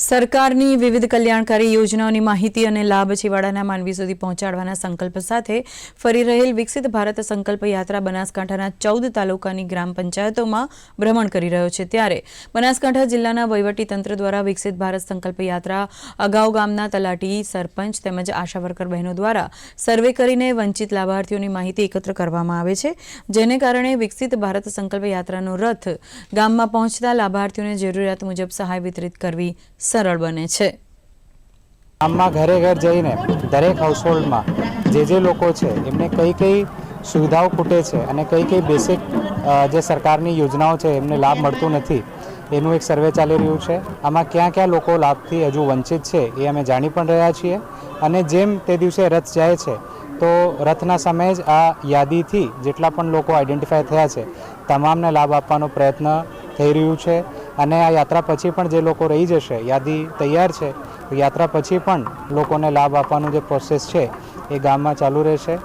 સરકારની વિવિધ કલ્યાણકારી યોજનાઓની માહિતી અને લાભ છેવાડાના માનવી સુધી પહોંચાડવાના સંકલ્પ સાથે ફરી રહેલ વિકસિત ભારત સંકલ્પ યાત્રા બનાસકાંઠાના ચૌદ તાલુકાની ગ્રામ પંચાયતોમાં ભ્રમણ કરી રહ્યો છે. ત્યારે બનાસકાંઠા જિલ્લાના વહીવટીતંત્ર દ્વારા વિકસિત ભારત સંકલ્પ યાત્રા અગાઉ ગામના તલાટી, સરપંચ તેમજ આશા વર્કર બહેનો દ્વારા સર્વે કરીને વંચિત લાભાર્થીઓની માહિતી એકત્ર કરવામાં આવે છે. જેને કારણે વિકસિત ભારત સંકલ્પ યાત્રાનો રથ ગામમાં પહોંચતા લાભાર્થીઓને જરૂરિયાત મુજબ સહાય વિતરિત કરવી સરળ બને છે. ગામમાં ઘરે ઘર જઈને દરેક હાઉસહોલ્ડમાં જે જે લોકો છે, એમને કઈ કઈ સુવિધાઓ ખૂટે છે અને કઈ કઈ બેસિક જે સરકારની યોજનાઓ છે, એમને લાભ મળતું નથી, એનું એક સર્વે ચાલી રહ્યું છે. આમાં ક્યાં ક્યાં લોકો લાભથી હજુ વંચિત છે, એ અમે જાણી પણ રહ્યા છીએ. અને જેમ તે દિવસે રથ જાય છે, તો રથના સમયે જ આ યાદીથી જેટલા પણ લોકો આઈડેન્ટિફાય થયા છે, તમામને લાભ આપવાનો પ્રયત્ન થઈ રહ્યું છે. અને આ યાત્રા પછી પણ જે લોકો રહી જશે, યાદી તૈયાર છે યાત્રા પછી પણ લોકોને લાભ આપવાનું જે પ્રોસેસ છે, એ ગામમાં ચાલુ રહેશે.